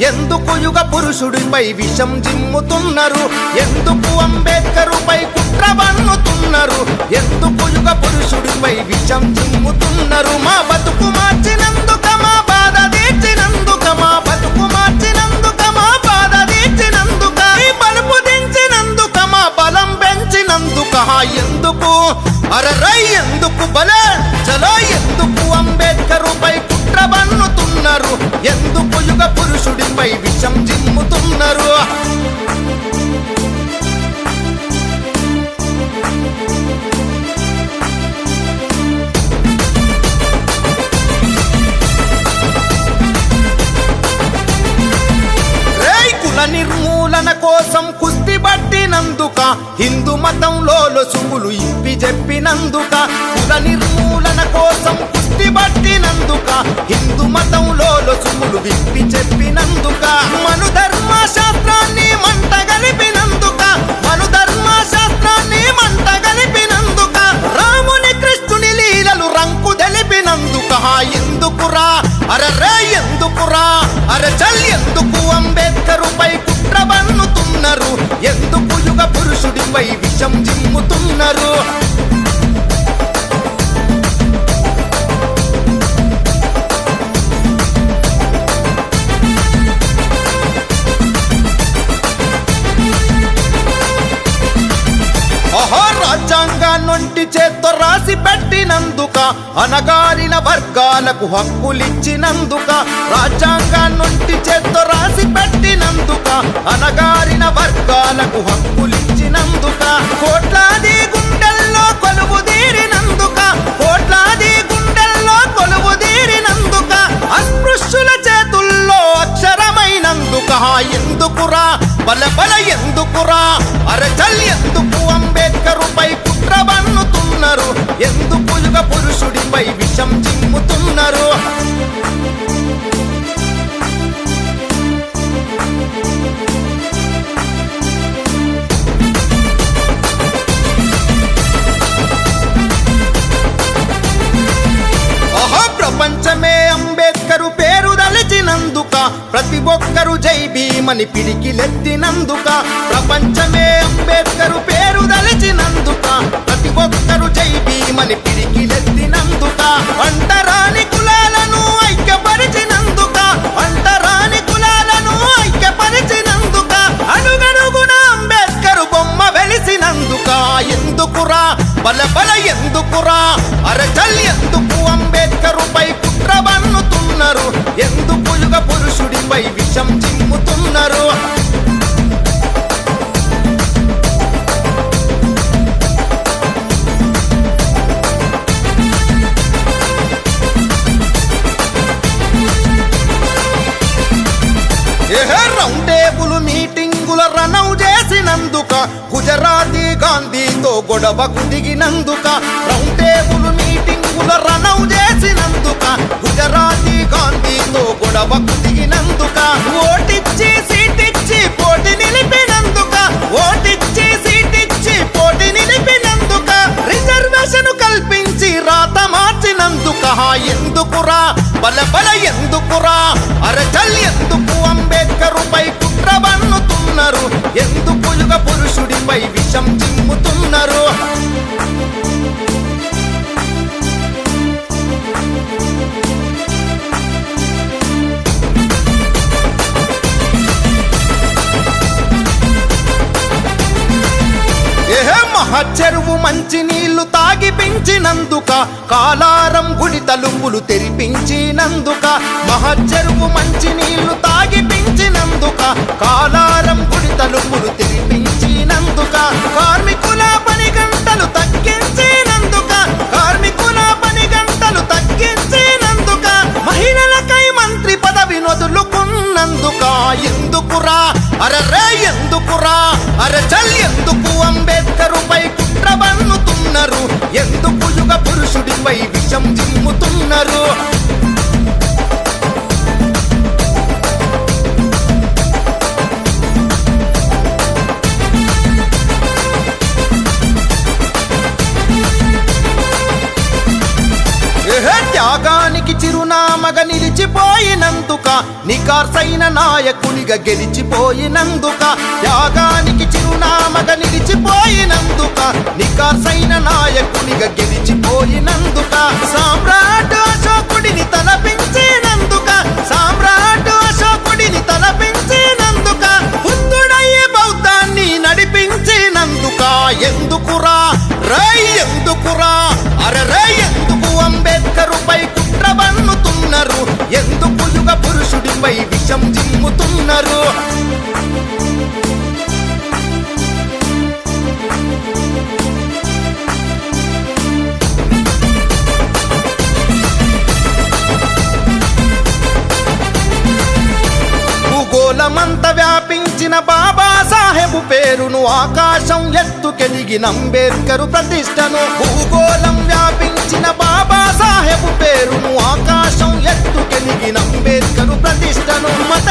ఎందుకు యుగ పురుషుడిపై విషం జిమ్ముతున్నారు? ఎందుకు అంబేద్కరుపై కుట్ర బన్నుతున్నారు ఎందుకు యుగ పురుషుడిపై విషం జిమ్ముతున్నారు? మా బతుకు మార్చిన చెప్పినందుక కుల నిర్మూలన కోసం కుస్తీ పట్టినందుక హిందూ మతంలో లొసుములు విప్పి చెప్పినందుక మను ధర్మశాస్త్రాన్ని శాస్త్రాన్ని రాజ్యాంగాన్నొంటి చేత్తో రాసి పెట్టినందుక అనగారిన వర్గాలకు హక్కులిచ్చినందుక రాజ్యాంగాన్నొంటి చేత్తో రాసి పెట్టినందుక అనగారిన వర్గాలకు హక్కులిచ్చినందుక కోట్లాది గుండెల్లో కొలువు తీరినందుక కోట్లాది గుండెల్లో కొలువు తీరినందుక అస్పృశ్యుల చేతుల్లో అక్షరమైనందుక ఎందుకురా? బల బల ఎందుకురా? అరచల్ ఎందుకు కుట్ర బన్నుతున్నారు. ఎందుకు యుగ పురుషుడిపై విషం చిమ్ముతున్నారు జై భీమని పిడికిలెత్తినందుక ప్రపంచమే అంబేద్కరు పేరు దలిచినందుక ప్రతి ఒక్కరు జై భీమని పిడికిలెత్తినందుక అంటరానికి రౌండ్ టేబుల్ మీటింగుల రనౌ చేసినందుక గుజరాతీ గాంధీతో గొడవకు దిగినందుక రౌండ్ టేబుల్ మీటింగుల రనౌ చేసినందుక గుజరాతీ గాంధీ బల బల ఎందుకురా అరచల్ ఎందుకు అంబేద్కరుపై కుట్ర బన్నుతున్నారు ఎందుకు యుగ పురుషుడిపై విషం చిమ్ముతున్నారు ఏహే మహచెరువు మంచి నీళ్ళు తాగి పెంచినందుక కాలారం గుడి తలుపులు తెరిపించినందుక మహచెరువు మంచి నీళ్ళు తాగి పెంచినందుక కాలారం గుడి తలుపులు తెరిపించినందుక కార్మికుల పని గంటలు తగ్గింది ఎందుకు యుగ పురుషుడిపై విషం జిమ్ముతున్నారు త్యాగానికి చిరునామగ నిలిచిపోయినందుక నికార్సైన నాయకునిగా గెలిచిపోయినందుక త్యాగానికి చిరునామగ నిలిచిపోయినందుక నికార్సైన నాయకునిగా గెలిచిపోయినందుక సామ్రాట్ అశోకుడిని తలపించినందుక సామ్రాట్ అశోకుడిని తలపించినందుక బుద్ధుడయ్యే బౌద్ధాన్ని నడిపించినందుక. ఎందుకురా? రై ఎందుకురా? అరే రై ఎందుకు అంబేద్కరుపై కుట్ర బన్నుతున్నారు ఎందుకు యుగ పురుషుడిపై విషం జిమ్ముతున్నారు? అంత వ్యాపించిన బాబా సాహెబు పేరును ఆకాశం ఎత్తుకెదిగిన అంబేద్కరు ప్రతిష్టను. భూగోళం వ్యాపించిన బాబా సాహెబు పేరును ఆకాశం ఎత్తుకెదిగిన అంబేద్కరు ప్రతిష్టను. మత